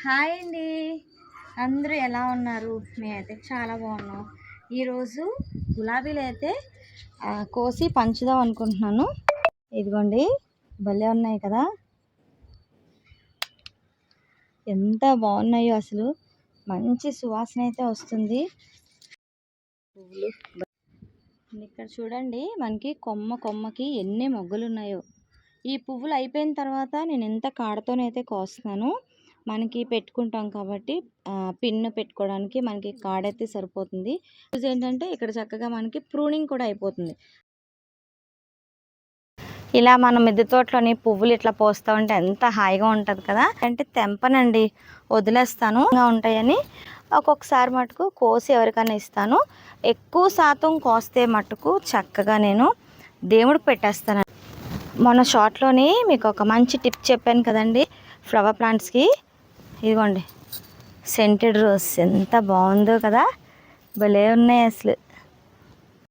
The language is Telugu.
హాయ్ అండి. అందరూ ఎలా ఉన్నారు? మేమైతే చాలా బాగున్నాం. ఈరోజు గులాబీలు అయితే కోసి పంచుదాం అనుకుంటున్నాను. ఇదిగోండి భలే ఉన్నాయి కదా. ఎంత బాగున్నాయో అసలు. మంచి సువాసన అయితే వస్తుంది. పువ్వులు. ఇక్కడ చూడండి మనకి కొమ్మ కొమ్మకి ఎన్ని మొగ్గలు ఉన్నాయో ఈ పువ్వులు అయిపోయిన తర్వాత నేను ఎంత కాడతోనైతే కోస్తున్నాను. మనకి పెట్టుకుంటాం కాబట్టి పిన్ పెట్టుకోవడానికి మనకి కాడైతే సరిపోతుంది. యూజ్ ఏంటంటే ఇక్కడ చక్కగా మనకి ప్రూనింగ్ కూడా అయిపోతుంది. ఇలా మన మిద్దె తోటలోని పువ్వులు ఇట్లా పోస్తూ ఉంటే ఎంత హాయిగా ఉంటుంది కదా. అంటే తెంపనండి వదిలేస్తాను. ఉంటాయని ఒక్కొక్కసారి మటుకు కోసి ఎవరికైనా ఇస్తాను. ఎక్కువ శాతం కోస్తే మటుకు చక్కగా నేను దేవుడికి పెట్టేస్తాను. మన షార్ట్లోని మీకు ఒక మంచి టిప్ చెప్పాను కదండి ఫ్లవర్ ప్లాంట్స్కి. ఇదిగోండి సెంటెడ్ రోజ్ ఎంత బాగుందో కదా. భలే ఉన్నాయి అసలు.